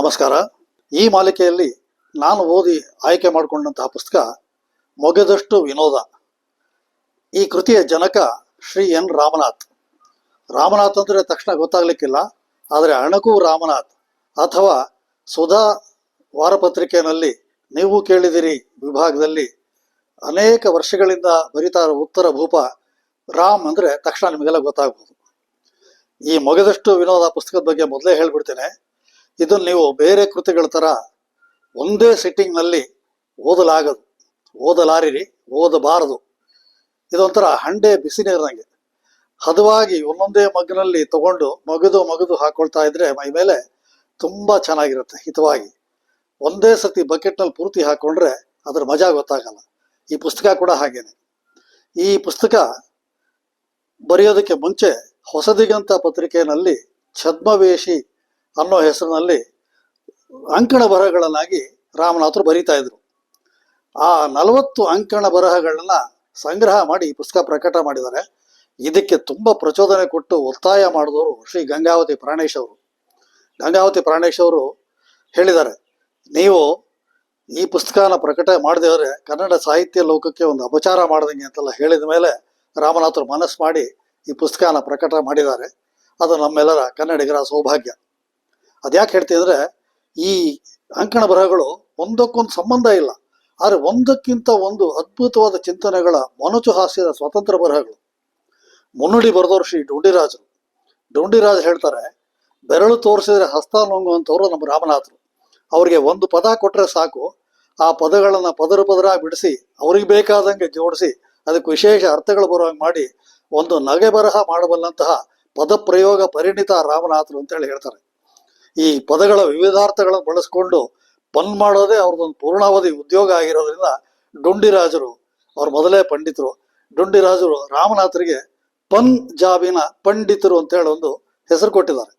ನಮಸ್ಕಾರ. ಈ ಮಾಲಿಕೆಯಲ್ಲಿ ನಾನು ಓದಿ ಆಯ್ಕೆ ಮಾಡಿಕೊಂಡಂತಹ ಪುಸ್ತಕ ಮೊಗೆದಷ್ಟು ವಿನೋದ. ಈ ಕೃತಿಯ ಜನಕ ಶ್ರೀ ಎನ್ ರಾಮನಾಥ್. ರಾಮನಾಥ್ ಅಂದರೆ ತಕ್ಷಣ ಗೊತ್ತಾಗ್ಲಿಕ್ಕಿಲ್ಲ, ಆದರೆ ಅಣಕು ರಾಮನಾಥ್ ಅಥವಾ ಸುಧಾ ವಾರಪತ್ರಿಕೆಯಲ್ಲಿ ನೀವು ಕೇಳಿದಿರಿ ವಿಭಾಗದಲ್ಲಿ ಅನೇಕ ವರ್ಷಗಳಿಂದ ಬರಿತಾ ಇರೋ ಉತ್ತರ ಭೂಪ ರಾಮ್ ಅಂದರೆ ತಕ್ಷಣ ನಿಮಗೆಲ್ಲ ಗೊತ್ತಾಗ್ಬೋದು. ಈ ಮೊಗೆದಷ್ಟು ವಿನೋದ ಪುಸ್ತಕದ ಬಗ್ಗೆ ಮೊದಲೇ ಹೇಳ್ಬಿಡ್ತೇನೆ. ಇದನ್ನು ನೀವು ಬೇರೆ ಕೃತಿಗಳ ಥರ ಒಂದೇ ಸಿಟ್ಟಿಂಗ್ನಲ್ಲಿ ಓದಲಾಗದು. ಓದಲಾರಿರಿ, ಓದಬಾರದು. ಇದೊಂಥರ ಹಂಡೆ ಬಿಸಿ ನೀರಿನಂಗೆ. ಹದವಾಗಿ ಒಂದೊಂದೇ ಮಗ್ಗಿನಲ್ಲಿ ತಗೊಂಡು ಮಗದು ಮಗದು ಹಾಕೊಳ್ತಾ ಇದ್ರೆ ಮೈ ಮೇಲೆ ತುಂಬ ಚೆನ್ನಾಗಿರುತ್ತೆ, ಹಿತವಾಗಿ. ಒಂದೇ ಸತಿ ಬಕೆಟ್ನಲ್ಲಿ ಪೂರ್ತಿ ಹಾಕೊಂಡ್ರೆ ಅದ್ರ ಮಜಾ ಗೊತ್ತಾಗಲ್ಲ. ಈ ಪುಸ್ತಕ ಕೂಡ ಹಾಗೇನೆ. ಈ ಪುಸ್ತಕ ಬರೆಯೋದಕ್ಕೆ ಮುಂಚೆ ಹೊಸದಿಗಂತ ಪತ್ರಿಕೆಯಲ್ಲಿ ಛದ್ಮವೇಶಿ ಅನ್ನೋ ಹೆಸರಿನಲ್ಲಿ ಅಂಕಣ ಬರಹಗಳನ್ನಾಗಿ ರಾಮನಾಥರು ಬರೀತಾ ಇದ್ರು. ಆ ನಲವತ್ತು ಅಂಕಣ ಬರಹಗಳನ್ನ ಸಂಗ್ರಹ ಮಾಡಿ ಪುಸ್ತಕ ಪ್ರಕಟ ಮಾಡಿದ್ದಾರೆ. ಇದಕ್ಕೆ ತುಂಬ ಪ್ರಚೋದನೆ ಕೊಟ್ಟು ಒತ್ತಾಯ ಮಾಡಿದವರು ಶ್ರೀ ಗಂಗಾವತಿ ಪ್ರಾಣೇಶ್ ಅವರು. ಗಂಗಾವತಿ ಪ್ರಾಣೇಶ್ ಅವರು ಹೇಳಿದ್ದಾರೆ, ನೀವು ಈ ಪುಸ್ತಕನ ಪ್ರಕಟ ಮಾಡಿದವರೆ ಕನ್ನಡ ಸಾಹಿತ್ಯ ಲೋಕಕ್ಕೆ ಒಂದು ಅಪಚಾರ ಮಾಡ್ದಂಗೆ ಅಂತೆಲ್ಲ ಹೇಳಿದ ಮೇಲೆ ರಾಮನಾಥರು ಮನಸ್ಸು ಮಾಡಿ ಈ ಪುಸ್ತಕನ ಪ್ರಕಟ ಮಾಡಿದ್ದಾರೆ. ಅದು ನಮ್ಮೆಲ್ಲರ ಕನ್ನಡಿಗರ ಸೌಭಾಗ್ಯ. ಅದ್ಯಾಕೆ ಹೇಳ್ತೀನಿ ಈ ಅಂಕಣ ಬರಹಗಳು ಒಂದಕ್ಕೊಂದು ಸಂಬಂಧ ಇಲ್ಲ. ಆದರೆ ಒಂದಕ್ಕಿಂತ ಒಂದು ಅದ್ಭುತವಾದ ಚಿಂತನೆಗಳ ಮನಚು ಹಾಸ್ಯದ ಸ್ವತಂತ್ರ ಬರಹಗಳು. ಮುನ್ನುಡಿ ಬರೆದವರು ಶ್ರೀ ಡುಂಡಿರಾಜರು ಡುಂಡಿರಾಜ್ ಹೇಳ್ತಾರೆ, ಬೆರಳು ತೋರಿಸಿದ್ರೆ ಹಸ್ತ ನುಂಗುವಂಥವ್ರು ನಮ್ಮ ರಾಮನಾಥರು. ಅವರಿಗೆ ಒಂದು ಪದ ಕೊಟ್ಟರೆ ಸಾಕು, ಆ ಪದಗಳನ್ನು ಪದರ ಪದರ ಬಿಡಿಸಿ, ಅವ್ರಿಗೆ ಬೇಕಾದಂಗೆ ಜೋಡಿಸಿ, ಅದಕ್ಕೆ ವಿಶೇಷ ಅರ್ಥಗಳು ಬರುವಂಗೆ ಮಾಡಿ, ಒಂದು ನಗೆ ಬರಹ ಮಾಡಬಲ್ಲಂತಹ ಪದಪ್ರಯೋಗ ಪರಿಣಿತ ರಾಮನಾಥರು ಅಂತೇಳಿ ಹೇಳ್ತಾರೆ. ಈ ಪದಗಳ ವಿವಿಧಾರ್ಥಗಳನ್ನು ಬಳಸ್ಕೊಂಡು ಪನ್ ಮಾಡೋದೇ ಅವ್ರದ್ದೊಂದು ಪೂರ್ಣಾವಧಿ ಉದ್ಯೋಗ ಆಗಿರೋದ್ರಿಂದ ಡುಂಡಿರಾಜರು, ಅವ್ರ ಮೊದಲೇ ಪಂಡಿತರು, ಡುಂಡಿರಾಜರು ರಾಮನಾಥರಿಗೆ ಪನ್ ಜಾಬಿನ ಪಂಡಿತರು ಅಂತೇಳಿ ಒಂದು ಹೆಸರು ಕೊಟ್ಟಿದ್ದಾರೆ.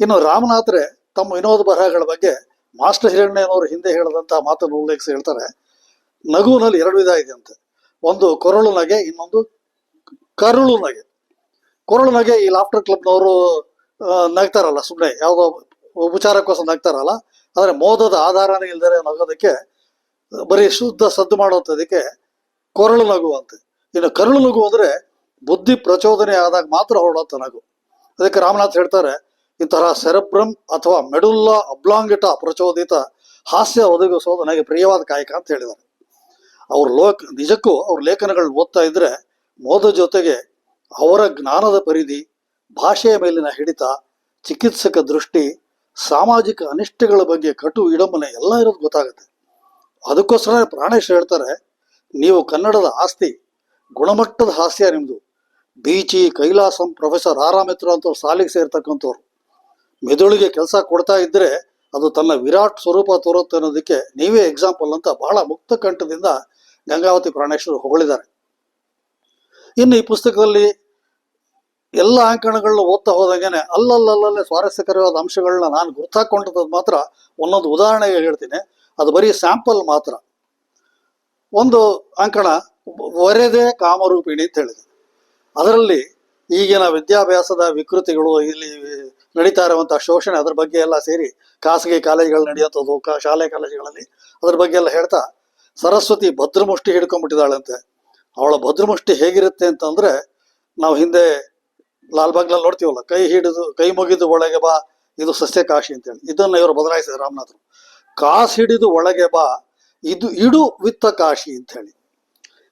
ಇನ್ನು ರಾಮನಾಥರೆ ತಮ್ಮ ವಿನೋದ ಬರಹಗಳ ಬಗ್ಗೆ ಮಾಸ್ಟರ್ ಹಿರಣ್ಣಯ್ಯನವರು ಹಿಂದೆ ಹೇಳಿದಂಥ ಮಾತನ್ನು ಉಲ್ಲೇಖಿಸಿ ಹೇಳ್ತಾರೆ. ನಗುವಿನಲ್ಲಿ ಎರಡು ವಿಧ ಇದೆ ಅಂತೆ. ಒಂದು ಕೊರಳು ನಗೆ, ಇನ್ನೊಂದು ಕರುಳು ನಗೆ. ಕೊರಳು ನಗೆ ಈ ಲಾಫ್ಟರ್ ಕ್ಲಬ್ನವರು ನಗ್ತಾರಲ್ಲ ಸುಮ್ಮನೆ ಯಾವುದೋ ಉಪಚಾರಕ್ಕೋಸ್ಕರ ನಗ್ತಾರಲ್ಲ, ಆದರೆ ಮೋದದ ಆಧಾರನೇ ಇಲ್ಲದೆ ನಗೋದಕ್ಕೆ ಬರೀ ಶುದ್ಧ ಸದ್ದು ಮಾಡುವಂಥದಕ್ಕೆ ಕೊರಳು ನಗು ಅಂತೆ ಇನ್ನು ಕರುಳು ನಗು ಅಂದರೆ ಬುದ್ಧಿ ಪ್ರಚೋದನೆ ಆದಾಗ ಮಾತ್ರ ಹೊರಡುವಂಥ ನಗು. ಅದಕ್ಕೆ ರಾಮನಾಥ್ ಹೇಳ್ತಾರೆ, ಇಂತಹ ಸೆರಬ್ರಮ್ ಅಥವಾ ಮೆಡುಲ್ಲಾ ಅಬ್ಲಾಂಗಿಟ ಪ್ರಚೋದಿತ ಹಾಸ್ಯ ಒದಗಿಸೋದು ನನಗೆ ಪ್ರಿಯವಾದ ಕಾಯಕ ಅಂತ ಹೇಳಿದ್ದಾರೆ. ಅವ್ರ ಲೋಕ, ನಿಜಕ್ಕೂ ಅವ್ರ ಲೇಖನಗಳು ಓದ್ತಾ ಇದ್ರೆ ಮೋದ ಜೊತೆಗೆ ಅವರ ಜ್ಞಾನದ ಪರಿಧಿ ಭಾಷೆಯ ಮೇಲಿನ ಹಿಡಿತ, ಚಿಕಿತ್ಸಕ ದೃಷ್ಟಿ, ಸಾಮಾಜಿಕ ಅನಿಷ್ಟಗಳ ಬಗ್ಗೆ ಕಟು ವಿಡಂಬನೆ ಎಲ್ಲ ಇರೋದು ಗೊತ್ತಾಗುತ್ತೆ. ಅದಕ್ಕೋಸ್ಕರ ಪ್ರಾಣೇಶ್ ಹೇಳ್ತಾರೆ, ನೀವು ಕನ್ನಡದ ಆಸ್ತಿ, ಗುಣಮಟ್ಟದ ಹಾಸ್ಯ ನಿಮ್ಮದು ಬೀಚಿ ಕೈಲಾಸಂ ಪ್ರೊಫೆಸರ್ ಆರಾಮಿತ್ರ ಅಂತವ್ರು ಸಾಲಿಗೆ ಸೇರ್ತಕ್ಕಂಥವ್ರು. ಮೆದುಳಿಗೆ ಕೆಲಸ ಕೊಡ್ತಾ ಇದ್ರೆ ಅದು ತನ್ನ ವಿರಾಟ್ ಸ್ವರೂಪ ತೋರುತ್ತೆ ಅನ್ನೋದಕ್ಕೆ ನೀವೇ ಎಕ್ಸಾಂಪಲ್ ಅಂತ ಬಹಳ ಮುಕ್ತ ಕಂಠದಿಂದ ಗಂಗಾವತಿ ಪ್ರಾಣೇಶ್ವರು ಹೊಗಳಿದ್ದಾರೆ. ಇನ್ನು ಈ ಪುಸ್ತಕದಲ್ಲಿ ಎಲ್ಲ ಅಂಕಣಗಳನ್ನ ಓದ್ತಾ ಹೋದಾಗೇನೆ ಅಲ್ಲಲ್ಲಲ್ಲೇ ಸ್ವಾರಸ್ಯಕರವಾದ ಅಂಶಗಳನ್ನ ನಾನು ಗುರ್ತಾಕೊಂಡದ್ದು ಮಾತ್ರ ಒಂದೊಂದು ಉದಾಹರಣೆಗೆ ಹೇಳ್ತೀನಿ. ಅದು ಬರೀ ಸ್ಯಾಂಪಲ್ ಮಾತ್ರ. ಒಂದು ಅಂಕಣ ಒರೆದೆ ಕಾಮರೂಪಿಣಿ ಅಂತ ಹೇಳಿದೆ. ಅದರಲ್ಲಿ ಈಗಿನ ವಿದ್ಯಾಭ್ಯಾಸದ ವಿಕೃತಿಗಳು ಇಲ್ಲಿ ನಡೀತಾ ಇರುವಂತಹ ಶೋಷಣೆ ಅದ್ರ ಬಗ್ಗೆ ಎಲ್ಲ ಸೇರಿ ಖಾಸಗಿ ಕಾಲೇಜುಗಳು ನಡೆಯುವಂಥದ್ದು ಕಾ ಶಾಲೆ ಕಾಲೇಜುಗಳಲ್ಲಿ ಅದ್ರ ಬಗ್ಗೆ ಎಲ್ಲ ಹೇಳ್ತಾ ಸರಸ್ವತಿ ಭದ್ರಮುಷ್ಟಿ ಹಿಡ್ಕೊಂಡ್ಬಿಟ್ಟಿದ್ದಾಳಂತೆ. ಅವಳ ಭದ್ರಮುಷ್ಟಿ ಹೇಗಿರುತ್ತೆ ಅಂತಂದ್ರೆ ನಾವು ಹಿಂದೆ ಲಾಲ್ಬಾಗ್ನಲ್ಲಿ ನೋಡ್ತೀವಲ್ಲ, ಕೈ ಹಿಡಿದು, ಕೈ ಮುಗಿದು ಒಳಗೆ ಬಾ, ಇದು ಸಸ್ಯ ಕಾಶಿ ಅಂತೇಳಿ. ಇದನ್ನ ಇವರು ಬದಲಾಯಿಸಿದ್ರು ರಾಮನಾಥರು ಕಾಸು ಹಿಡಿದು ಒಳಗೆ ಬಾ, ಇದು ಇಡು ವಿತ್ತ ಕಾಶಿ ಅಂತ ಹೇಳಿ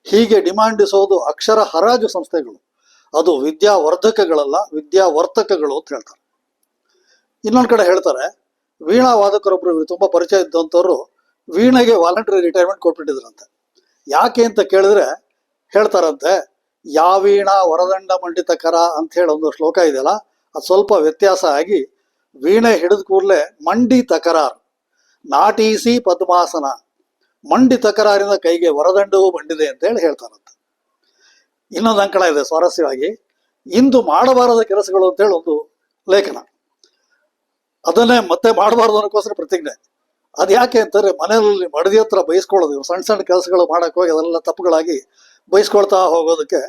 ಹೀಗೆ ಡಿಮಾಂಡಿಸೋದು ಅಕ್ಷರ ಹರಾಜು ಸಂಸ್ಥೆಗಳು. ಅದು ವಿದ್ಯಾವರ್ಧಕಗಳಲ್ಲ, ವಿದ್ಯಾವರ್ತಕಗಳು ಅಂತ ಹೇಳ್ತಾರೆ. ಇನ್ನೊಂದು ಕಡೆ ಹೇಳ್ತಾರೆ, ವೀಣಾ ವಾದಕರೊಬ್ಬರು ಇವ್ರು ತುಂಬಾ ಪರಿಚಯ ಇದ್ದಂಥವ್ರು ವೀಣೆಗೆ ವಾಲಂಟರಿ ರಿಟೈರ್ಮೆಂಟ್ ಕೊಟ್ಬಿಟ್ಟಿದ್ರಂತೆ. ಯಾಕೆ ಅಂತ ಕೇಳಿದ್ರೆ ಹೇಳ್ತಾರಂತೆ ಯಾವೀಣ ವರದಂಡ ಮಂಡಿತಕರ ಅಂತ ಹೇಳಿ ಒಂದು ಶ್ಲೋಕ ಇದೆಯಲ್ಲ, ಅದು ಸ್ವಲ್ಪ ವ್ಯತ್ಯಾಸ ಆಗಿ ವೀಣೆ ಹಿಡಿದ ಕೂಡಲೇ ಮಂಡಿ ತಕರಾರ್, ನಾಟೀಸಿ ಪದ್ಮಾಸನ, ಮಂಡಿ ತಕರಾರಿನ ಕೈಗೆ ವರದಂಡವೂ ಬಂಡಿದೆ ಅಂತ ಹೇಳಿ ಹೇಳ್ತಾರಂತೆ. ಇನ್ನೊಂದು ಅಂಕಣ ಇದೆ ಸ್ವಾರಸ್ಯವಾಗಿ, ಇಂದು ಮಾಡಬಾರದ ಕೆಲಸಗಳು ಅಂತೇಳಿ ಒಂದು ಲೇಖನ. ಅದನ್ನೇ ಮತ್ತೆ ಮಾಡಬಾರ್ದು ಅನ್ನೋಕ್ಕೋಸ್ಕರ ಪ್ರತಿಜ್ಞೆ. ಅದು ಯಾಕೆ ಅಂತಂದ್ರೆ ಮನೆಯಲ್ಲಿ ಮಡದಿ ಹತ್ರ ಬಯಸ್ಕೊಳ್ಳೋದು ಸಣ್ಣ ಸಣ್ಣ ಕೆಲಸಗಳು ಮಾಡಕ್ ಹೋಗಿ ಅದೆಲ್ಲ ತಪ್ಪುಗಳಾಗಿ ಬೈಸ್ಕೊಳ್ತಾ ಹೋಗೋದಕ್ಕೆ,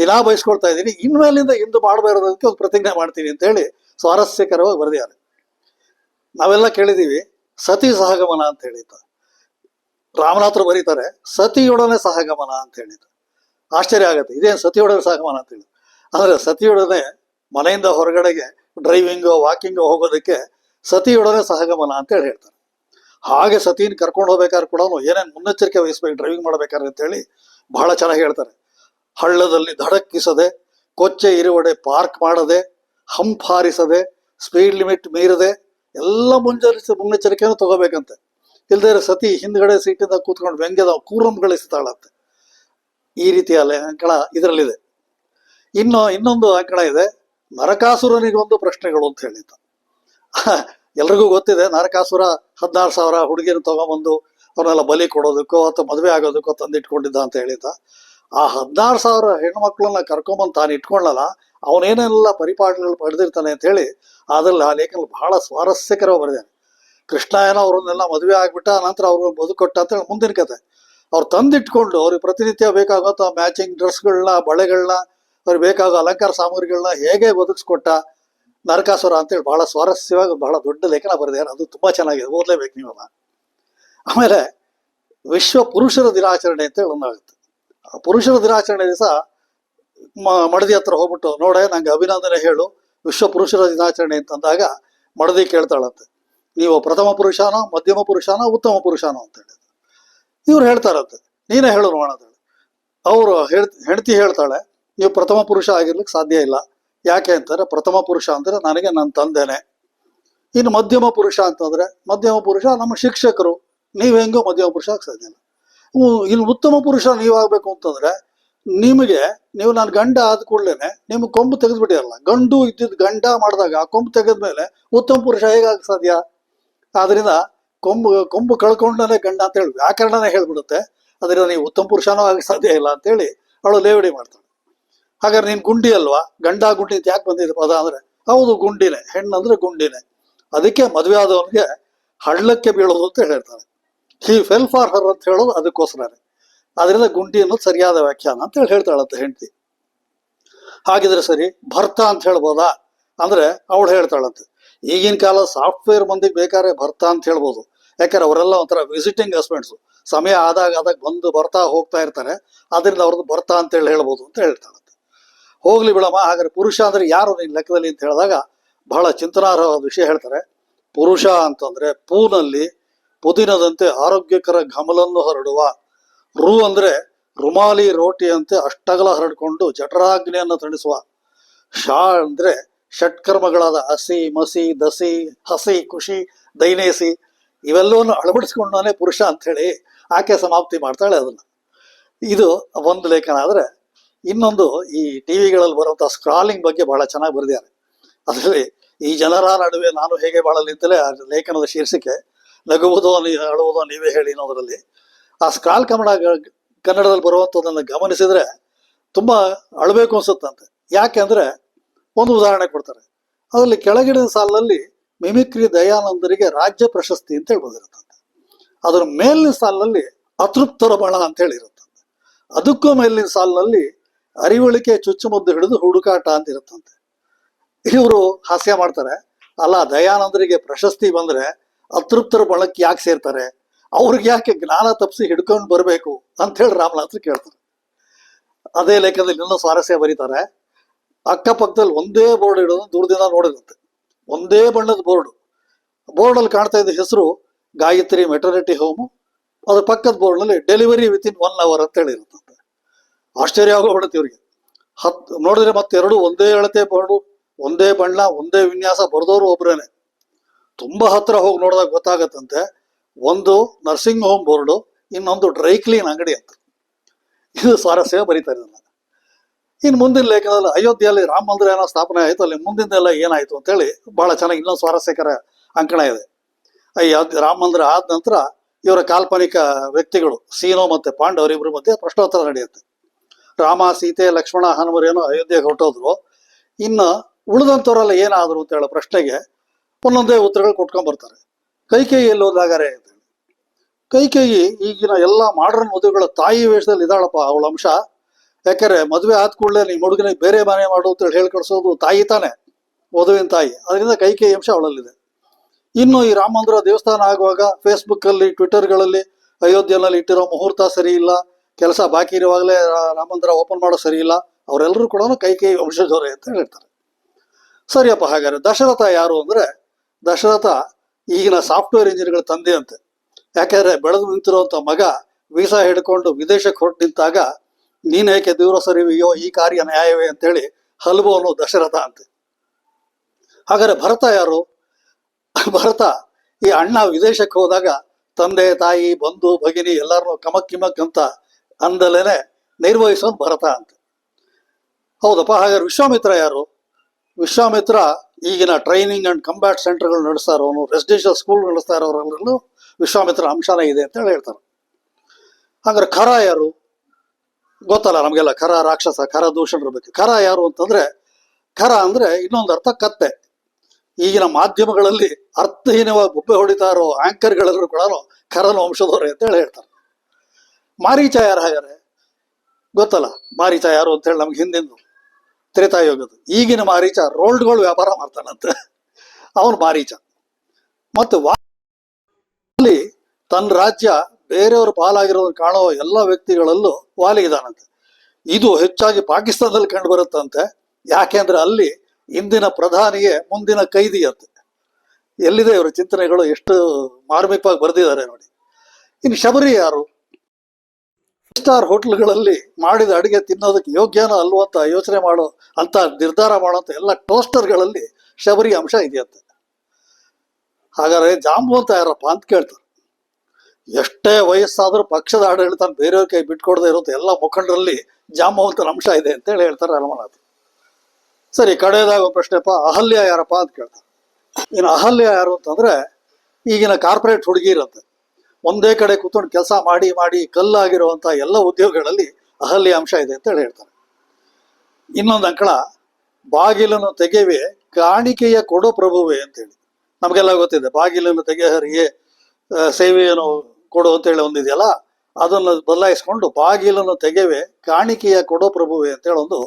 ದಿನಾ ಬಯಸ್ಕೊಳ್ತಾ ಇದ್ದೀನಿ. ಇನ್ಮೇಲಿಂದ ಇಂದು ಮಾಡಬಾರದಕ್ಕೆ ಒಂದು ಪ್ರತಿಜ್ಞೆ ಮಾಡ್ತೀನಿ ಅಂತ ಹೇಳಿ ಸ್ವಾರಸ್ಯಕರವಾಗಿ ಬರೆದಿದ್ದಾರೆ. ನಾವೆಲ್ಲ ಕೇಳಿದೀವಿ ಸತಿ ಸಹಗಮನ ಅಂತ ಹೇಳಿದ್ದ. ರಾಮನಾಥರು ಬರೀತಾರೆ, ಸತಿಯೊಡನೆ ಸಹಗಮನ ಅಂತ ಹೇಳಿದ್ದ. ಆಶ್ಚರ್ಯ ಆಗತ್ತೆ, ಇದೇನು ಸತಿಯೊಡನೆ ಸಹಗಮನ ಅಂತ ಹೇಳಿ ಅಂದ್ರೆ ಸತಿಯೊಡನೆ ಮನೆಯಿಂದ ಹೊರಗಡೆಗೆ ಡ್ರೈವಿಂಗು, ವಾಕಿಂಗು ಹೋಗೋದಕ್ಕೆ ಸತಿಯೊಡನೆ ಸಹಗಮನ ಅಂತ ಹೇಳಿ ಹೇಳ್ತಾರೆ. ಹಾಗೆ ಸತಿನ ಕರ್ಕೊಂಡು ಹೋಗ್ಬೇಕಾದ್ರೆ ಕೂಡ ಏನೇನು ಮುನ್ನೆಚ್ಚರಿಕೆ ವಹಿಸ್ಬೇಕು, ಡ್ರೈವಿಂಗ್ ಮಾಡ್ಬೇಕಾದ್ರೆ ಅಂತ ಹೇಳಿ ಬಹಳ ಚೆನ್ನಾಗಿ ಹೇಳ್ತಾರೆ. ಹಳ್ಳದಲ್ಲಿ ಧಡಕ್ಕಿಸದೆ, ಕೊಚ್ಚೆ ಇರುವಡೆ ಪಾರ್ಕ್ ಮಾಡದೆ ಹಂಪ್ ಹಾರಿಸದೆ ಸ್ಪೀಡ್ ಲಿಮಿಟ್ ಮೀರದೆ ಎಲ್ಲ ಮುಂಜಾನೆ ಮುನ್ನೆಚ್ಚರಿಕೆಯನ್ನು ತಗೋಬೇಕಂತೆ. ಇಲ್ದೇ ಸತಿ ಹಿಂದ್ಗಡೆ ಸೀಟಿಂದ ಕೂತ್ಕೊಂಡು ವ್ಯಂಗ್ಯದ ಕೂರಂಗಳಿಸ್ತಾಳಂತೆ ಈ ರೀತಿಯ ಅಂಕಣ ಇದರಲ್ಲಿದೆ. ಇನ್ನು ಇನ್ನೊಂದು ಅಂಕಣ ಇದೆ ನರಕಾಸುರನಿಗೊಂದು ಪ್ರಶ್ನೆಗಳು ಅಂತ ಹೇಳಿದ್ದ. ಎಲ್ರಿಗೂ ಗೊತ್ತಿದೆ, ನರಕಾಸುರ ಹದಿನಾರು ಸಾವಿರ ಹುಡುಗಿಯನ್ನು ತಗೊಂಬಂದು ಅವ್ರನ್ನೆಲ್ಲ ಬಲಿ ಕೊಡೋದಕ್ಕೋ ಅಥವಾ ಮದುವೆ ಆಗೋದಕ್ಕೋ ತಂದಿಟ್ಕೊಂಡಿದ್ದ ಅಂತ ಹೇಳಿದ್ದ. ಆ ಹದಿನಾರು ಸಾವಿರ ಹೆಣ್ಮಕ್ಳನ್ನ ಕರ್ಕೊಂಬಂದು ತಾನು ಇಟ್ಕೊಳ್ಳಲ್ಲ ಅವನೇನೆಲ್ಲ ಪರಿಪಾಠಗಳು ಪಡೆದಿರ್ತಾನೆ ಅಂತ ಹೇಳಿ ಅದ್ರಲ್ಲಿ ಆ ಲೇಖನ ಬಹಳ ಸ್ವಾರಸ್ಯಕರವಾಗಿ ಬರೆದಾನೆ. ಕೃಷ್ಣ ಏನೋ ಅವ್ರನ್ನೆಲ್ಲ ಮದುವೆ ಆಗ್ಬಿಟ್ಟ, ನಂತರ ಅವ್ರಿಗೆ ಬದುಕೊಟ್ಟ ಅಂತ ಹೇಳಿ ಮುಂದಿನ ಕತೆ. ಅವ್ರು ತಂದಿಟ್ಕೊಂಡು ಅವ್ರಿಗೆ ಪ್ರತಿನಿತ್ಯ ಬೇಕಾಗೋ ಮ್ಯಾಚಿಂಗ್ ಡ್ರೆಸ್ಗಳನ್ನ ಬಳೆಗಳನ್ನ, ಅವ್ರಿಗೆ ಬೇಕಾಗೋ ಅಲಂಕಾರ ಸಾಮಗ್ರಿಗಳನ್ನ ಹೇಗೆ ಬದುಕಿಸ್ಕೊಟ್ಟ ನರಕಾಸುರ ಅಂತೇಳಿ ಬಹಳ ಸ್ವಾರಸ್ಯವಾಗಿ, ಬಹಳ ದೊಡ್ಡ ಲೇಖನ ಬರೆದಿದ್ದಾರೆ ಅದು ತುಂಬಾ ಚೆನ್ನಾಗಿದೆ. ಓದ್ಲೇಬೇಕು ನೀವೆಲ್ಲ. ಆಮೇಲೆ ವಿಶ್ವ ಪುರುಷರ ದಿನಾಚರಣೆ ಅಂತ ಹೇಳೋಣ ಒಂದಾಗುತ್ತೆ ಆ ಪುರುಷರ ದಿನಾಚರಣೆ ದಿವಸ ಮಡದಿ ಹತ್ರ ಹೋಗ್ಬಿಟ್ಟು ನೋಡೆ, ನಂಗೆ ಅಭಿನಂದನೆ ಹೇಳು, ವಿಶ್ವ ಪುರುಷರ ದಿನಾಚರಣೆ ಅಂತಂದಾಗ ಮಡದಿ ಕೇಳ್ತಾಳಂತೆ. ನೀವು ಪ್ರಥಮ ಪುರುಷನೋ, ಮಧ್ಯಮ ಪುರುಷನೋ, ಉತ್ತಮ ಪುರುಷನೋ ಅಂತ ಹೇಳಿದ್ರು ಇವ್ರು ಹೇಳ್ತಾರಂತೆ, ನೀನೇ ಹೇಳು ನೋಡೋಣ ಅಂತ ಹೇಳಿ. ಅವರು ಹೆಂಡತಿ ಹೇಳ್ತಾಳೆ, ನೀವು ಪ್ರಥಮ ಪುರುಷ ಆಗಿರ್ಲಿಕ್ಕೆ ಸಾಧ್ಯ ಇಲ್ಲ. ಯಾಕೆ ಅಂತಾರೆ, ಪ್ರಥಮ ಪುರುಷ ಅಂದರೆ ನನಗೆ ನನ್ನ ತಂದೆನೆ. ಇನ್ನು ಮಧ್ಯಮ ಪುರುಷ ಅಂತಂದ್ರೆ, ಮಧ್ಯಮ ಪುರುಷ ನಮ್ಮ ಶಿಕ್ಷಕರು. ನೀವು ಹೆಂಗೋ ಮಧ್ಯಮ ಪುರುಷ ಹ್ಮ್, ಇನ್ನು ಉತ್ತಮ ಪುರುಷ ನೀವಾಗಬೇಕು ಅಂತಂದ್ರೆ ನಿಮಗೆ ನೀವು ನಾನು ಗಂಡ ಆದ ಕೂಡಲೇನೆ ನಿಮ್ಗೆ ಕೊಂಬು ತೆಗೆದ್ಬಿಟ್ಟಿರಲ್ಲ ಗಂಡು ಇದ್ದಿದ್ದು ಗಂಡ ಮಾಡಿದಾಗ ಆ ಕೊಂಬು ತೆಗೆದ್ಮೇಲೆ ಉತ್ತಮ ಪುರುಷ ಹೇಗಾಗ ಸಾಧ್ಯ? ಆದ್ರಿಂದ ಕೊಂಬು ಕೊಂಬು ಕಳ್ಕೊಂಡೇ ಗಂಡ ಅಂತ ಹೇಳಿ ವ್ಯಾಕರಣನೇ ಹೇಳ್ಬಿಡುತ್ತೆ. ಅದರಿಂದ ನೀವು ಉತ್ತಮ ಪುರುಷನೂ ಆಗಕ್ಕೆ ಸಾಧ್ಯ ಇಲ್ಲ ಅಂತೇಳಿ ಅವಳು ಲೇವಡಿ ಮಾಡ್ತಾಳೆ. ಹಾಗಾದ್ರೆ ನೀನ್ ಗುಂಡಿ ಅಲ್ವಾ? ಗಂಡ ಗುಂಡಿ ಅಂತ ಯಾಕೆ ಬಂದಿದೆ ಪದ ಅಂದ್ರೆ ಹೌದು ಗುಂಡಿನೇ ಹೆಣ್ಣಂದ್ರೆ ಗುಂಡಿನೇ. ಅದಕ್ಕೆ ಮದುವೆ ಆದವನಿಗೆ ಹಳ್ಳಕ್ಕೆ ಬೀಳೋದು ಅಂತ ಹೇಳ್ತಾರೆ. ಹಿ ಫೆಲ್ ಫಾರ್ ಹರ್ ಅಂತ ಹೇಳೋದು ಅದಕ್ಕೋಸ್ಕರ ಅದರಿಂದ ಗುಂಡಿ ಅನ್ನೋದು ಸರಿಯಾದ ವ್ಯಾಖ್ಯಾನ ಅಂತ ಹೇಳಿ ಹೇಳ್ತಾಳಂತೆ ಹೆಂಡತಿ. ಹಾಗಿದ್ರೆ ಸರಿ, ಭರ್ತ ಅಂತ ಹೇಳ್ಬೋದಾ? ಅಂದ್ರೆ ಅವಳು ಹೇಳ್ತಾಳಂತೆ, ಈಗಿನ ಕಾಲ ಸಾಫ್ಟ್ವೇರ್ ಮಂದಿಗೆ ಬೇಕಾದ್ರೆ ಭರ್ತ ಅಂತ ಹೇಳ್ಬೋದು. ಯಾಕಂದ್ರೆ ಅವರೆಲ್ಲ ಒಂಥರ ವಿಸಿಟಿಂಗ್ ಹಸ್ಬೆಂಡ್ಸ್ ಸಮಯ ಆದಾಗ ಆದಾಗ ಬಂದು ಬರ್ತಾ ಹೋಗ್ತಾ ಇರ್ತಾರೆ ಅದರಿಂದ ಅವ್ರದ್ದು ಭರ್ತ ಅಂತ ಹೇಳಿ ಹೇಳ್ಬೋದು ಅಂತ ಹೇಳ್ತಾಳಂತೆ. ಹೋಗ್ಲಿ ಬಿಡಮ್ಮ, ಹಾಗಾದ್ರೆ ಪುರುಷ ಅಂದ್ರೆ ಯಾರು ನಿನ್ ಲೆಕ್ಕದಲ್ಲಿ ಅಂತ ಹೇಳಿದಾಗ ಬಹಳ ಚಿಂತನಾರ್ಹವಾದ ವಿಷಯ ಹೇಳ್ತಾರೆ. ಪುರುಷ ಅಂತಂದ್ರೆ ಪೂನಲ್ಲಿ ಪುದಿನದಂತೆ ಆರೋಗ್ಯಕರ ಘಮಲನ್ನು ಹರಡುವ. ರು ಅಂದ್ರೆ ರುಮಾಲಿ ರೋಟಿಯಂತೆ ಅಷ್ಟಗಲ ಹರಡಿಕೊಂಡು ಜಠರಾಗ್ನಿಯನ್ನು ತಣಿಸುವ. ಶಾ ಅಂದ್ರೆ ಷಟ್ಕರ್ಮಗಳಾದ ಹಸಿ, ಮಸಿ, ದಸಿ, ಹಸಿ, ಖುಷಿ, ದೈನೇಸಿ ಇವೆಲ್ಲವನ್ನು ಅಳವಡಿಸ್ಕೊಂಡಾನೆ ಪುರುಷ ಅಂತ ಹೇಳಿ ಆಕೆ ಸಮಾಪ್ತಿ ಮಾಡ್ತಾಳೆ ಅದನ್ನ. ಇದು ಒಂದು ಲೇಖನ. ಆದರೆ ಇನ್ನೊಂದು ಈ ಟಿವಿಗಳಲ್ಲಿ ಬರುವಂಥ ಸ್ಕ್ರಾಲಿಂಗ್ ಬಗ್ಗೆ ಬಹಳ ಚೆನ್ನಾಗಿ ಬರೆದಿದ್ದಾರೆ. ಅದರಲ್ಲಿ ಈ ಜನರ ನಡುವೆ ನಾನು ಹೇಗೆ ಬಾಳಲಿ ಅಂತಲೇ ಆ ಲೇಖನದ ಶೀರ್ಷಿಕೆ ನಗುವುದೋ ಅಲ್ಲಿ ಅಳುವುದೋ ನೀವೇ ಹೇಳಿ ಅನ್ನೋದರಲ್ಲಿ. ಆ ಸ್ಕಾಲ್ ಕನ್ನಡ ಕನ್ನಡದಲ್ಲಿ ಬರುವಂಥದ್ದನ್ನು ಗಮನಿಸಿದ್ರೆ ತುಂಬ ಅಳಬೇಕು ಅನ್ಸುತ್ತಂತೆ. ಯಾಕೆ ಅಂದ್ರೆ ಒಂದು ಉದಾಹರಣೆ ಕೊಡ್ತಾರೆ. ಅದರಲ್ಲಿ ಕೆಳಗಿನ ಸಾಲಿನಲ್ಲಿ ಮಿಮಿಕ್ರಿ ದಯಾನಂದರಿಗೆ ರಾಜ್ಯ ಪ್ರಶಸ್ತಿ ಅಂತ ಹೇಳಿ ಬಂದಿರುತ್ತಂತೆ ಅದರ ಮೇಲಿನ ಸಾಲಿನಲ್ಲಿ ಅತೃಪ್ತರ ಬಣ ಅಂತ ಹೇಳಿ ಇರುತ್ತಂತೆ ಅದಕ್ಕೂ ಮೇಲಿನ ಸಾಲಿನಲ್ಲಿ ಅರಿವಳಿಕೆ ಚುಚ್ಚುಮದ್ದು ಹಿಡಿದು ಹುಡುಕಾಟ ಅಂತ ಇರುತ್ತಂತೆ. ಇವರು ಹಾಸ್ಯ ಮಾಡ್ತಾರೆ. ಅಲ್ಲ, ದಯಾನಂದರಿಗೆ ಪ್ರಶಸ್ತಿ ಬಂದ್ರೆ ಅತೃಪ್ತರ ಬಳಕ್ಕೆ ಯಾಕೆ ಸೇರ್ತಾರೆ? ಅವ್ರಿಗೆ ಯಾಕೆ ಜ್ಞಾನ ತಪ್ಪಿಸಿ ಹಿಡ್ಕೊಂಡು ಬರಬೇಕು ಅಂತ ಹೇಳಿ ಕೇಳ್ತಾರೆ. ಅದೇ ಲೇಖನದಲ್ಲಿ ಇನ್ನೂ ಸ್ವಾರಸ್ಯ ಬರೀತಾರೆ. ಅಕ್ಕಪಕ್ಕದಲ್ಲಿ ಒಂದೇ ಬೋರ್ಡ್ ಇಡೋದು ದೂರದಿಂದ ನೋಡಿರುತ್ತೆ. ಒಂದೇ ಬಣ್ಣದ ಬೋರ್ಡ್. ಬೋರ್ಡಲ್ಲಿ ಕಾಣ್ತಾ ಇದ್ದ ಹೆಸರು ಗಾಯತ್ರಿ ಮೆಟರ್ನಿಟಿ ಹೋಮು ಅದ್ರ ಪಕ್ಕದ ಬೋರ್ಡ್ನಲ್ಲಿ delivery with in one hour ಅಂತ ಹೇಳಿರುತ್ತಂತೆ ಆಶ್ಚರ್ಯ ಆಗೋಗ್ಬಿಡುತ್ತೆ ಇವ್ರಿಗೆ. ಹತ್ತು ನೋಡಿದ್ರೆ ಮತ್ತೆ ಎರಡು ಒಂದೇ ಅಳತೆ ಬೋರ್ಡು, ಒಂದೇ ಬಣ್ಣ, ಒಂದೇ ವಿನ್ಯಾಸ ಬರೆದವರು ಒಬ್ರೇನೆ. ತುಂಬಾ ಹತ್ರ ಹೋಗಿ ನೋಡಿದಾಗ ಗೊತ್ತಾಗತ್ತಂತೆ. ಒಂದು ನರ್ಸಿಂಗ್ ಹೋಮ್ ಬೋರ್ಡು ಇನ್ನೊಂದು ಡ್ರೈ ಕ್ಲೀನ್ ಅಂಗಡಿ ಅಂತ. ಇದು ಸ್ವಾರಸ್ಯ ಬರೀತಾ ನಾನು ಇನ್ನು ಮುಂದಿನ ಲೇಖನದಲ್ಲಿ ಅಯೋಧ್ಯೆಯಲ್ಲಿ ರಾಮ ಮಂದಿರ ಏನೋ ಸ್ಥಾಪನೆ ಆಯಿತು, ಅಲ್ಲಿ ಮುಂದಿನದೆಲ್ಲ ಏನಾಯಿತು ಅಂತೇಳಿ ಬಹಳ ಚೆನ್ನಾಗಿ ಇನ್ನೊಂದು ಸ್ವಾರಸ್ಯಕರ ಅಂಕಣ ಇದೆ. ಅಯ್ಯ, ರಾಮ ಮಂದಿರ ಆದ ನಂತರ ಇವರ ಕಾಲ್ಪನಿಕ ವ್ಯಕ್ತಿಗಳು ಸೀನೋ ಮತ್ತು ಪಾಂಡವರಿಬ್ಬರ ಮಧ್ಯೆ ಪ್ರಶ್ನೋತ್ತರ ನಡೆಯುತ್ತೆ. ರಾಮ, ಸೀತೆ, ಲಕ್ಷ್ಮಣ ಹನುಮರೇನೋ ಅಯೋಧ್ಯೆಗೆ ಹೊರಟೋದ್ರು. ಇನ್ನು ಉಳಿದಂಥವರೆಲ್ಲ ಏನಾದರು ಅಂತ ಹೇಳೋ ಪ್ರಶ್ನೆಗೆ ಒಂದೊಂದೇ ಉತ್ತರಗಳು ಕೊಟ್ಕೊಂಡ್ ಬರ್ತಾರೆ. ಕೈಕೇಯಿ ಎಲ್ಲಿ ಹೋದಾಗಾರೆ ಅಂತ ಹೇಳಿ. ಕೈಕೇಯಿ ಈಗಿನ ಎಲ್ಲ ಮಾಡರ್ನ್ ಮದುವೆಗಳ ತಾಯಿ ವೇಷದಲ್ಲಿ ಇದ್ದಾಳಪ್ಪ ಅವಳ ಅಂಶ. ಯಾಕೆಂದ್ರೆ ಮದುವೆ ಆದ ಕೂಡಲೇ ನಿಮ್ಮ ಹುಡುಗನಿಗೆ ಬೇರೆ ಮನೆ ಮಾಡು ಅಂತೇಳಿ ಹೇಳಿ ಕಳಿಸೋದು ತಾಯಿ ತಾನೆ ಮದುವಿನ ತಾಯಿ. ಅದರಿಂದ ಕೈಕೇಯಿ ಅಂಶ ಅವಳಲ್ಲಿದೆ. ಇನ್ನು ಈ ರಾಮ ಮಂದಿರ ದೇವಸ್ಥಾನ ಆಗುವಾಗ ಫೇಸ್ಬುಕ್ ಅಲ್ಲಿ ಟ್ವಿಟರ್ಗಳಲ್ಲಿ ಅಯೋಧ್ಯೆಯಲ್ಲಿ ಇಟ್ಟಿರೋ ಮುಹೂರ್ತ ಸರಿ ಇಲ್ಲ, ಕೆಲಸ ಬಾಕಿ ಇರುವಾಗಲೇ ರಾಮ ಮಂದಿರ ಓಪನ್ ಮಾಡೋ ಸರಿ ಇಲ್ಲ, ಅವರೆಲ್ಲರೂ ಕೂಡ ಕೈಕೇಯಿ ಕೈ ವಂಶಜವರೇ ಅಂತ ಹೇಳ್ತಾರೆ. ಸರಿಯಪ್ಪ, ಹಾಗಾದ್ರೆ ದಶರಥ ಯಾರು ಅಂದ್ರೆ ದಶರಥ ಈಗಿನ ಸಾಫ್ಟ್ವೇರ್ ಇಂಜಿನಿಯರ್ಗಳ ತಂದೆ ಅಂತೆ ಯಾಕೆಂದ್ರೆ ಬೆಳೆದು ನಿಂತಿರುವಂತ ಮಗ ವೀಸಾ ಹಿಡ್ಕೊಂಡು ವಿದೇಶಕ್ಕೆ ಹೊರಟು ನಿಂತಾಗ ನೀನೇಕೆ ದೂರ ಸರಿವೆಯೋ ಈ ಕಾರ್ಯ ನ್ಯಾಯವೇ ಅಂತೇಳಿ ಹಲುವನು ದಶರಥ ಅಂತೆ. ಹಾಗಾದ್ರೆ ಭರತ ಯಾರು? ಭರತ ಈ ಅಣ್ಣ ವಿದೇಶಕ್ಕೆ ಹೋದಾಗ, ತಂದೆ, ತಾಯಿ, ಬಂಧು, ಭಗಿನಿ ಎಲ್ಲರನ್ನೂ ಕಮಕ್ಕಿಮಕ್ ಅಂತ ಅಂದಲೇನೆ ನಿರ್ವಹಿಸೋದು ಭರತ ಅಂತ. ಹೌದಪ್ಪ, ಹಾಗಾದ್ರೆ ವಿಶ್ವಾಮಿತ್ರ ಯಾರು? ವಿಶ್ವಾಮಿತ್ರ ಈಗಿನ ಟ್ರೈನಿಂಗ್ ಅಂಡ್ ಕಂಬ್ಯಾಟ್ ಸೆಂಟರ್ಗಳು ನಡೆಸ್ತಾ ಇರೋನು ರೆಸಿಡೆನ್ಷಿಯಲ್ ಸ್ಕೂಲ್ ನಡೆಸ್ತಾ ಇರೋರೆಲ್ಲರಲ್ಲೂ ವಿಶ್ವಾಮಿತ್ರ ಅಂಶನೇ ಇದೆ ಅಂತ ಹೇಳಿ ಹೇಳ್ತಾರೆ. ಹಾಗಾದ್ರೆ ಖರ ಯಾರು? ಗೊತ್ತಲ್ಲ ನಮಗೆಲ್ಲ, ಖರ ರಾಕ್ಷಸ, ಖರ ದೂಷಣರ ಬಗ್ಗೆ ಖರ ಯಾರು ಅಂತಂದ್ರೆ, ಖರ ಅಂದ್ರೆ ಇನ್ನೊಂದು ಅರ್ಥ ಕತ್ತೆ. ಈಗಿನ ಮಾಧ್ಯಮಗಳಲ್ಲಿ ಅರ್ಥಹೀನವಾಗಿ ಗುಬ್ಬೆ ಹೊಡಿತಾ ಇರೋ ಆಂಕರ್ಗಳೆಲ್ಲರೂ ಕೂಡ ಖರನ ವಂಶದವರೇ ಅಂತ ಹೇಳಿ ಹೇಳ್ತಾರೆ. ಮಾರೀಚ ಯಾರು ಹಾಗಾದ್ರೆ? ಗೊತ್ತಲ್ಲ ಮಾರೀಚ ಯಾರು ಅಂತ ಹೇಳಿ ನಮ್ಗೆ ಹಿಂದಿಂದು. ತ್ರೇತಾಯುಗದ ಈಗಿನ ಮಾರೀಚ ರೋಲ್ಡ್ಗಳು ವ್ಯಾಪಾರ ಮಾಡ್ತಾನಂತೆ. ಅವನು ಮಾರೀಚ. ಮತ್ತು ವಾಲಿ ತನ್ನ ರಾಜ್ಯ ಬೇರೆಯವರು ಪಾಲಾಗಿರೋದು ಕಾಣುವ ಎಲ್ಲ ವ್ಯಕ್ತಿಗಳಲ್ಲೂ ವಾಲಿ ಇದ್ದಾನಂತೆ ಇದು ಹೆಚ್ಚಾಗಿ ಪಾಕಿಸ್ತಾನದಲ್ಲಿ ಕಂಡು ಬರುತ್ತಂತೆ ಯಾಕೆಂದ್ರೆ ಅಲ್ಲಿ ಇಂದಿನ ಪ್ರಧಾನಿಗೆ ಮುಂದಿನ ಕೈದಿ ಅಂತೆ ಎಲ್ಲಿದೆ ಇವರ ಚಿಂತನೆಗಳು? ಎಷ್ಟು ಮಾರ್ಮಿಕವಾಗಿ ಬರೆದಿದ್ದಾರೆ ನೋಡಿ. ಇನ್ನು ಶಬರಿ ಯಾರು? ಸ್ಟಾರ್ ಹೋಟೆಲ್ಗಳಲ್ಲಿ ಮಾಡಿದ ಅಡುಗೆ ತಿನ್ನೋದಕ್ಕೆ ಯೋಗ್ಯನೋ ಅಲ್ವೋ ಅಂತ ಯೋಚನೆ ಮಾಡೋ ಅಂತ ನಿರ್ಧಾರ ಮಾಡೋಂಥ ಎಲ್ಲ ಟೋಸ್ಟರ್ಗಳಲ್ಲಿ ಶಬರಿ ಅಂಶ ಇದೆಯಂತೆ. ಹಾಗಾದ್ರೆ ಜಾಂಬುವಂತ ಯಾರಪ್ಪ ಅಂತ ಕೇಳ್ತಾರೆ. ಎಷ್ಟೇ ವಯಸ್ಸಾದರೂ ಪಕ್ಷದ ಆಡಳಿತ ಬೇರೆಯವ್ರ ಕೈ ಬಿಟ್ಕೊಡದೆ ಇರುತ್ತೆ ಎಲ್ಲ ಮುಖಂಡರಲ್ಲಿ ಜಾಂಬವಂತನ ಅಂಶ ಇದೆ ಅಂತ ಹೇಳಿ ಹೇಳ್ತಾರೆ ಹನುಮನಾಥ್ ಸರಿ ಕಡೆಯದಾಗ ಪ್ರಶ್ನೆಪ್ಪ ಅಹಲ್ಯ ಯಾರಪ್ಪ ಅಂತ ಕೇಳ್ತಾರೆ. ಇನ್ನು ಅಹಲ್ಯ ಯಾರು ಅಂತಂದ್ರೆ ಈಗಿನ ಕಾರ್ಪೊರೇಟ್ ಹುಡುಗಿ ಇರುತ್ತೆ ಒಂದೇ ಕಡೆ ಕೂತ್ಕೊಂಡು ಕೆಲಸ ಮಾಡಿ ಮಾಡಿ ಕಲ್ಲಾಗಿರುವಂತಹ ಎಲ್ಲ ಉದ್ಯೋಗಗಳಲ್ಲಿ ಅಹಲ್ಯ ಅಂಶ ಇದೆ ಅಂತ ಹೇಳಿ ಹೇಳ್ತಾರೆ. ಇನ್ನೊಂದು ಅಂಕಣ, ಬಾಗಿಲನ್ನು ತೆಗೆವೆ ಕಾಣಿಕೆಯ ಕೊಡೋ ಪ್ರಭುವೆ ಅಂತೇಳಿ ನಮಗೆಲ್ಲ ಗೊತ್ತಿದೆ, ಬಾಗಿಲನ್ನು ತೆಗೆಹರಿಗೆ ಸೇವೆಯನ್ನು ಕೊಡು ಅಂತೇಳಿ ಒಂದಿದೆಯಲ್ಲ, ಅದನ್ನು ಬದಲಾಯಿಸ್ಕೊಂಡು ಬಾಗಿಲನ್ನು ತೆಗೆವೆ ಕಾಣಿಕೆಯ ಕೊಡೋ ಪ್ರಭುವೆ ಅಂತೇಳಿ ಒಂದು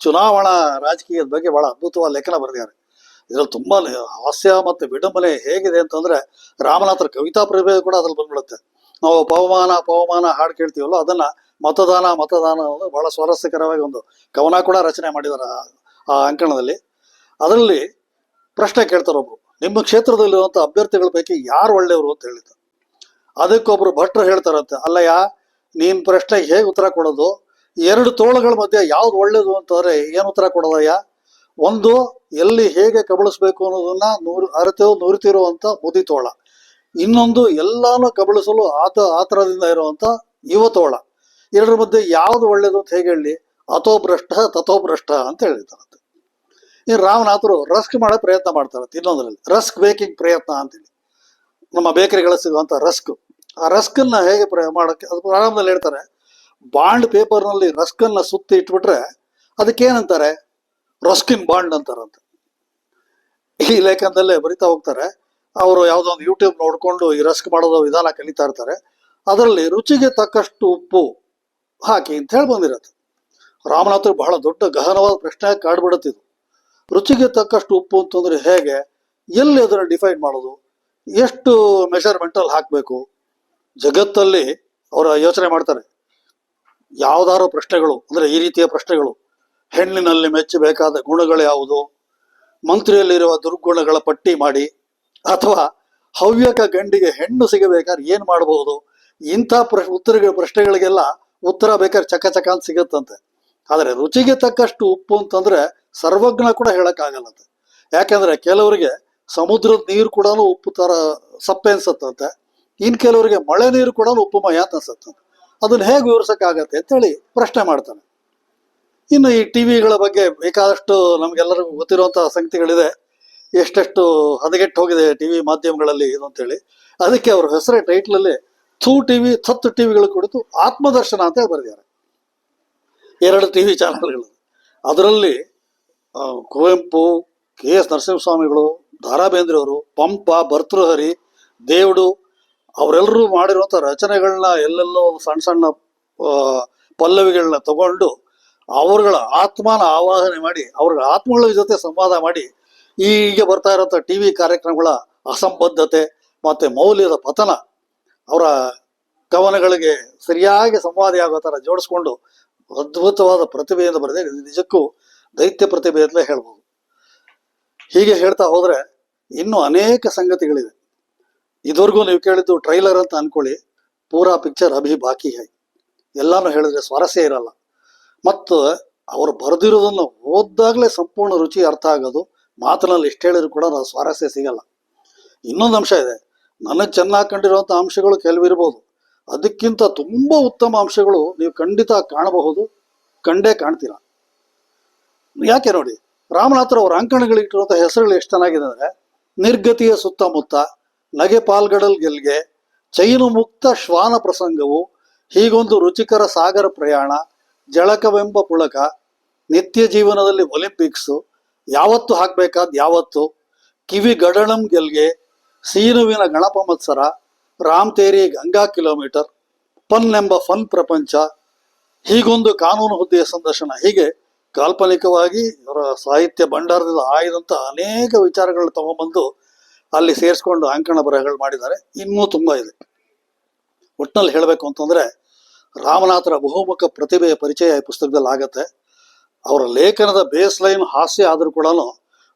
ಚುನಾವಣಾ ರಾಜಕೀಯದ ಬಗ್ಗೆ ಬಹಳ ಅದ್ಭುತವಾದ ಲೇಖನ ಬರೆದಿದ್ದಾರೆ. ಇದ್ರಲ್ಲಿ ತುಂಬಾ ಹಾಸ್ಯ ಮತ್ತು ವಿಡಂಬನೆ ಹೇಗಿದೆ ಅಂತಂದ್ರೆ ರಾಮನಾಥರ ಕವಿತಾ ಪ್ರಭೇದ ಕೂಡ ಅದ್ರಲ್ಲಿ ಬಂದ್ಬಿಡುತ್ತೆ. ನಾವು ಪವಮಾನ ಪವಮಾನ ಹಾಡು ಕೇಳ್ತೀವಲ್ಲ, ಅದನ್ನ ಮತದಾನ ಮತದಾನ ಬಹಳ ಸ್ವಾರಸ್ಯಕರವಾಗಿ ಒಂದು ಕವನ ಕೂಡ ರಚನೆ ಮಾಡಿದ್ದಾರೆ ಆ- ಅಂಕಣದಲ್ಲಿ. ಅದರಲ್ಲಿ ಪ್ರಶ್ನೆ ಕೇಳ್ತಾರೆ ಒಬ್ರು, ನಿಮ್ಮ ಕ್ಷೇತ್ರದಲ್ಲಿರುವಂತ ಅಭ್ಯರ್ಥಿಗಳ ಪೈಕಿ ಯಾರು ಒಳ್ಳೆಯವರು? ಅಂತ ಹೇಳಿದ್ರು ಅದಕ್ಕೊಬ್ರು ಭಟ್ರು ಹೇಳ್ತಾರಂತೆ, ಅಲ್ಲಯ್ಯ ನೀನ್ ಪ್ರಶ್ನೆಗೆ ಹೇಗೆ ಉತ್ತರ ಕೊಡೋದು? ಎರಡು ತೋಳುಗಳ ಮಧ್ಯೆ ಯಾವ್ದು ಒಳ್ಳೇದು? ಅಂತಂದ್ರೆ, ಏನು ಉತ್ತರ ಕೊಡೋದಯ್ಯ? ಒಂದು, ಎಲ್ಲಿ ಹೇಗೆ ಕಬಳಿಸ್ಬೇಕು ಅನ್ನೋದನ್ನ ನೂರು, ಅರಿತು ನುರಿತಿರುವಂತ ಮುದಿತೋಳ ಇನ್ನೊಂದು, ಎಲ್ಲಾನು ಕಬಳಿಸಲು ಆತ, ಆತರದಿಂದ ಇರುವಂತ ಯುವತೋಳ ಎರಡರ ಮಧ್ಯೆ ಯಾವ್ದು ಒಳ್ಳೇದು ಅಂತ ಹೇಗೆ ಹೇಳಿ? ಅಥೋಭ್ರಷ್ಟ, ತಥೋಭ್ರಷ್ಟ ಅಂತ ಹೇಳಿದಾರಂತೆ ಈ ರಾಮನಾಥರು ರಸ್ಕ್ ಮಾಡೋ ಪ್ರಯತ್ನ ಮಾಡ್ತಾರಂತೆ ಇನ್ನೊಂದರಲ್ಲಿ. ರಸ್ಕ್ ಬೇಕಿಂಗ್ ಪ್ರಯತ್ನ ಅಂತೇಳಿ ನಮ್ಮ ಬೇಕರಿಗಳ ಸಿಗುವಂತ ರಸ್ಕ್. ಆ ರಸ್ಕನ್ನ ಹೇಗೆ ಪ್ರಯ ಮಾಡಕ್ಕೆ, ಅದು ಪ್ರಾರಂಭದಲ್ಲಿ ಹೇಳ್ತಾರೆ. ಬಾಂಡ್ ಪೇಪರ್ನಲ್ಲಿ ರಸ್ಕನ್ನ ಸುತ್ತಿ ಇಟ್ಬಿಟ್ರೆ ಅದಕ್ಕೇನಂತಾರೆ? Ruskin bond ಅಂತಾರಂತೆ. ಈ ಲೇಖನದಲ್ಲೇ ಬರಿತಾ ಹೋಗ್ತಾರೆ. ಅವರು ಯಾವುದೋ ಒಂದು ಯೂಟ್ಯೂಬ್ ನೋಡಿಕೊಂಡು ಈ ರಸ್ಕ್ ಮಾಡೋದು ವಿಧಾನ ಕಲಿತಾ ಇರ್ತಾರೆ. ಅದರಲ್ಲಿ ರುಚಿಗೆ ತಕ್ಕಷ್ಟು ಉಪ್ಪು ಹಾಕಿ ಅಂತ ಹೇಳಿ ಬಂದಿರತ್ತೆ. ರಾಮನಾಥರು ಬಹಳ ದೊಡ್ಡ ಗಹನವಾದ ಪ್ರಶ್ನೆ ಕಾಡ್ಬಿಡುತ್ತಿದ್ದು ರುಚಿಗೆ ತಕ್ಕಷ್ಟು ಉಪ್ಪು ಅಂತಂದ್ರೆ ಹೇಗೆ? ಎಲ್ಲಿ ಅದನ್ನು ಡಿಫೈನ್ ಮಾಡೋದು? ಎಷ್ಟು ಮೆಷರ್ಮೆಂಟಲ್ಲಿ ಹಾಕಬೇಕು? ಜಗತ್ತಲ್ಲಿ ಅವರು ಯೋಚನೆ ಮಾಡ್ತಾರೆ. ಯಾವ್ದಾರು ಪ್ರಶ್ನೆಗಳು, ಅಂದ್ರೆ ಈ ರೀತಿಯ ಪ್ರಶ್ನೆಗಳು ಹೆಣ್ಣಿನಲ್ಲಿ ಮೆಚ್ಚಬೇಕಾದ ಗುಣಗಳು ಯಾವುದು? ಮಂತ್ರಿಯಲ್ಲಿರುವ ದುರ್ಗುಣಗಳ ಪಟ್ಟಿ ಮಾಡಿ, ಅಥವಾ ಹವ್ಯಕ ಗಂಡಿಗೆ ಹೆಣ್ಣು ಸಿಗಬೇಕಾದ್ರೆ ಏನು ಮಾಡಬಹುದು? ಇಂಥ ಪ್ರಶ್ ಉತ್ತರ ಪ್ರಶ್ನೆಗಳಿಗೆಲ್ಲ ಉತ್ತರ ಬೇಕಾದ್ರೆ ಚಕ ಚಕ ಅಂತ ಸಿಗುತ್ತಂತೆ. ಆದರೆ ರುಚಿಗೆ ತಕ್ಕಷ್ಟು ಉಪ್ಪು ಅಂತಂದ್ರೆ ಸರ್ವಜ್ಞ ಕೂಡ ಹೇಳೋಕ್ಕಾಗಲ್ಲಂತೆ. ಯಾಕೆಂದರೆ ಕೆಲವರಿಗೆ ಸಮುದ್ರದ ನೀರು ಕೂಡ ಉಪ್ಪು ತರ ಸಪ್ಪೆ ಅನ್ಸತ್ತಂತೆ. ಇನ್ನು ಕೆಲವರಿಗೆ ಮಳೆ ನೀರು ಕೂಡ ಉಪ್ಪುಮಯ ಅಂತ ಅನ್ಸತ್ತಂತೆ. ಅದನ್ನ ಹೇಗೆ ವಿವರಿಸಕ್ಕಾಗತ್ತೆ ಅಂತೇಳಿ ಪ್ರಶ್ನೆ ಮಾಡ್ತಾನೆ. ಇನ್ನು ಈ ಟಿವಿಗಳ ಬಗ್ಗೆ ಬೇಕಾದಷ್ಟು ನಮ್ಗೆಲ್ಲರಿಗೂ ಗೊತ್ತಿರುವಂತಹ ಸಂಗತಿಗಳಿದೆ. ಎಷ್ಟೆಷ್ಟು ಹದಗೆಟ್ಟು ಹೋಗಿದೆ ಟಿವಿ ಮಾಧ್ಯಮಗಳಲ್ಲಿ ಇದು ಅಂತೇಳಿ. ಅದಕ್ಕೆ ಅವ್ರ ಹೆಸರೇ, ಟೈಟ್ಲಲ್ಲಿ ಥೂ ಟಿವಿ ಸತ್ತು ಟಿವಿಗಳ ಕುರಿತು ಆತ್ಮದರ್ಶನ ಅಂತ ಹೇಳಿ ಬರೆದಿದ್ದಾರೆ. ಎರಡು ಟಿವಿ ಚಾನೆಲ್ಗಳು. ಅದರಲ್ಲಿ ಕುವೆಂಪು, ಕೆ ಎಸ್ ನರಸಿಂಹಸ್ವಾಮಿಗಳು ದಾರಾ ಬೇಂದ್ರೆಯವರು ಪಂಪ, ಭರ್ತೃಹರಿ, ದೇವಡು, ಅವರೆಲ್ಲರೂ ಮಾಡಿರುವಂಥ ರಚನೆಗಳನ್ನ ಎಲ್ಲೆಲ್ಲೋ ಸಣ್ಣ ಸಣ್ಣ ಪಲ್ಲವಿಗಳನ್ನ ತಗೊಂಡು ಅವರುಗಳ ಆತ್ಮನ ಆವಾಹನೆ ಮಾಡಿ, ಅವ್ರ ಆತ್ಮಗಳ ಜೊತೆ ಸಂವಾದ ಮಾಡಿ ಈಗ ಬರ್ತಾ ಇರೋಂಥ ಟಿ ವಿ ಕಾರ್ಯಕ್ರಮಗಳ ಅಸಂಬದ್ಧತೆ ಮತ್ತು ಮೌಲ್ಯದ ಪತನ, ಅವರ ಕವನಗಳಿಗೆ ಸರಿಯಾಗಿ ಸಂವಾದಿ ಆಗೋ ಥರ ಜೋಡಿಸ್ಕೊಂಡು ಅದ್ಭುತವಾದ ಪ್ರತಿಭೆಯಿಂದ ಬರೆದೇ ನಿಜಕ್ಕೂ ದೈತ್ಯ ಪ್ರತಿಭೆ ಅಂತಲೇ ಹೇಳ್ಬೋದು. ಹೀಗೆ ಹೇಳ್ತಾ ಹೋದರೆ ಇನ್ನೂ ಅನೇಕ ಸಂಗತಿಗಳಿವೆ. ಇದುವರೆಗೂ ನೀವು ಕೇಳಿದ್ದು ಟ್ರೈಲರ್ ಅಂತ ಅನ್ಕೊಳ್ಳಿ, ಪೂರಾ ಪಿಕ್ಚರ್ ಅಭಿ ಬಾಕಿ ಹೈ. ಎಲ್ಲಾನು ಹೇಳಿದ್ರೆ ಸ್ವಾರಸ್ಯ ಇರಲ್ಲ. ಮತ್ತು ಅವರು ಬರೆದಿರೋದನ್ನು ಓದ್ದಾಗಲೇ ಸಂಪೂರ್ಣ ರುಚಿ ಅರ್ಥ ಆಗೋದು. ಮಾತಿನಲ್ಲಿ ಎಷ್ಟು ಹೇಳಿದ್ರು ಕೂಡ ನಾವು ಸ್ವಾರಸ್ಯ ಸಿಗಲ್ಲ. ಇನ್ನೊಂದು ಅಂಶ ಇದೆ. ನನಗೆ ಚೆನ್ನಾಗಿ ಕಂಡಿರುವಂಥ ಅಂಶಗಳು ಕೆಲವಿರ್ಬೋದು. ಅದಕ್ಕಿಂತ ತುಂಬ ಉತ್ತಮ ಅಂಶಗಳು ನೀವು ಖಂಡಿತ ಕಾಣಬಹುದು. ಕಂಡೇ ಕಾಣ್ತೀರ. ಯಾಕೆ ನೋಡಿ? ರಾಮನಾಥರ ಅವರ ಅಂಕಣಗಳಿಟ್ಟಿರುವಂಥ ಹೆಸರುಗಳು ಎಷ್ಟು ಚೆನ್ನಾಗಿದೆ ಅಂದರೆ, ನಿರ್ಗತಿಯ ಸುತ್ತಮುತ್ತ, ನಗೆ ಪಾಲ್ಗಡಲ್ ಗೆಲ್ಗೆ, ಚೈನು ಮುಕ್ತ ಶ್ವಾನ ಪ್ರಸಂಗವು, ಹೀಗೊಂದು ರುಚಿಕರ ಸಾಗರ ಪ್ರಯಾಣ ಜಳಕವೆಂಬ ಪುಳಕ ನಿತ್ಯ ಜೀವನದಲ್ಲಿ ಒಲಿಂಪಿಕ್ಸು ಯಾವತ್ತು ಹಾಕ್ಬೇಕಾದ್ ಯಾವತ್ತು? ಕಿವಿ ಗಡಣಂ ಗೆಲ್ಗೆ ಸೀನುವಿನ ಗಣಪ ಮತ್ಸರ, ರಾಮ್ ತೇರಿ ಗಂಗಾ ಕಿಲೋಮೀಟರ್, ಪನ್ ಎಂಬ ಫನ್ ಪ್ರಪಂಚ, ಹೀಗೊಂದು ಕಾನೂನು ಹುದ್ದೆಯ ಸಂದರ್ಶನ. ಹೀಗೆ ಕಾಲ್ಪನಿಕವಾಗಿ ಇವರ ಸಾಹಿತ್ಯ ಭಂಡಾರದಿಂದ ಆಯ್ದಂಥ ಅನೇಕ ವಿಚಾರಗಳು ತಗೊಂಡ್ಬಂದು ಅಲ್ಲಿ ಸೇರಿಸ್ಕೊಂಡು ಅಂಕಣ ಬರಹಗಳು ಮಾಡಿದ್ದಾರೆ. ಇನ್ನೂ ತುಂಬ ಇದೆ. ಒಟ್ಟಿನಲ್ಲಿ ಹೇಳಬೇಕು ಅಂತಂದ್ರೆ ರಾಮನಾಥರ ಬಹುಮುಖ ಪ್ರತಿಭೆಯ ಪರಿಚಯ ಈ ಪುಸ್ತಕದಲ್ಲಿ ಆಗತ್ತೆ. ಅವರ ಲೇಖನದ ಬೇಸ್ ಲೈನ್ ಹಾಸ್ಯ ಆದರೂ ಕೂಡ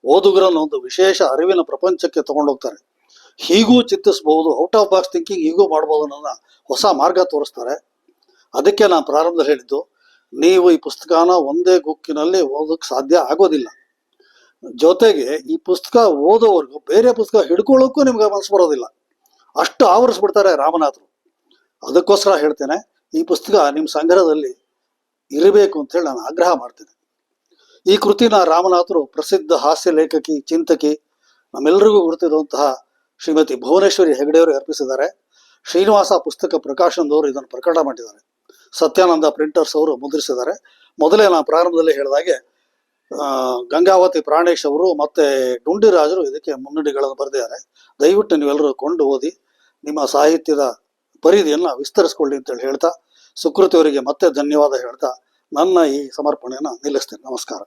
ಓದುಗರನ್ನು ಒಂದು ವಿಶೇಷ ಅರಿವಿನ ಪ್ರಪಂಚಕ್ಕೆ ತಗೊಂಡೋಗ್ತಾರೆ ಹೀಗೂ ಚಿಂತಿಸಬಹುದು ಔಟ್ ಆಫ್ ಬಾಕ್ಸ್ ಥಿಂಕಿಂಗ್ ಹೀಗೂ ಮಾಡ್ಬೋದು ಅನ್ನೋದನ್ನ ಹೊಸ ಮಾರ್ಗ ತೋರಿಸ್ತಾರೆ. ಅದಕ್ಕೆ ನಾನು ಪ್ರಾರಂಭದಲ್ಲಿ ಹೇಳಿದ್ದು, ನೀವು ಈ ಪುಸ್ತಕನ ಒಂದೇ ಗುಕ್ಕಿನಲ್ಲಿ ಓದೋಕ್ಕೆ ಸಾಧ್ಯ ಆಗೋದಿಲ್ಲ. ಜೊತೆಗೆ ಈ ಪುಸ್ತಕ ಓದೋವರೆಗೂ ಬೇರೆ ಪುಸ್ತಕ ಹಿಡ್ಕೊಳ್ಳೋಕ್ಕೂ ನಿಮ್ಗೆ ಮನಸ್ಸು ಬರೋದಿಲ್ಲ. ಅಷ್ಟು ಆವರಿಸ್ಬಿಡ್ತಾರೆ ರಾಮನಾಥರು. ಅದಕ್ಕೋಸ್ಕರ ಹೇಳ್ತೇನೆ ಈ ಪುಸ್ತಕ ನಿಮ್ಮ ಸಂಗ್ರಹದಲ್ಲಿ ಇರಬೇಕು ಅಂತ ಹೇಳಿ ನಾನು ಆಗ್ರಹ ಮಾಡ್ತೇನೆ. ಈ ಕೃತಿನ ರಾಮನಾಥರು ಪ್ರಸಿದ್ಧ ಹಾಸ್ಯ ಲೇಖಕಿ, ಚಿಂತಕಿ ನಮ್ಮೆಲ್ಲರಿಗೂ ಗುರುತಿರುವಂತಹ ಶ್ರೀಮತಿ ಭುವನೇಶ್ವರಿ ಹೆಗಡೆಯವರು ಅರ್ಪಿಸಿದ್ದಾರೆ. ಶ್ರೀನಿವಾಸ ಪುಸ್ತಕ ಪ್ರಕಾಶನದವರು ಇದನ್ನು ಪ್ರಕಟ ಮಾಡಿದ್ದಾರೆ. ಸತ್ಯಾನಂದ ಪ್ರಿಂಟರ್ಸ್ ಅವರು ಮುದ್ರಿಸಿದ್ದಾರೆ. ಮೊದಲೇ ನಾನು ಪ್ರಾರಂಭದಲ್ಲಿ ಹೇಳಿದಾಗೆ ಗಂಗಾವತಿ ಪ್ರಾಣೇಶ್ ಅವರು ಮತ್ತೆ ಡುಂಡಿರಾಜರು ಇದಕ್ಕೆ ಮುನ್ನುಡಿಗಳನ್ನು ಬರೆದಿದ್ದಾರೆ. ದಯವಿಟ್ಟು ನೀವೆಲ್ಲರೂ ಕೊಂಡು ಓದಿ, ನಿಮ್ಮ ಸಾಹಿತ್ಯದ ಪರಿಧಿಯನ್ನು ವಿಸ್ತರಿಸ್ಕೊಳ್ಳಿ ಅಂತೇಳಿ ಹೇಳ್ತಾ ಸುಕೃತಿಯವರಿಗೆ ಮತ್ತೆ ಧನ್ಯವಾದ ಹೇಳ್ತಾ ನನ್ನ ಈ ಸಮರ್ಪಣೆಯನ್ನು ನಿಲ್ಲಿಸ್ತೇನೆ. ನಮಸ್ಕಾರ.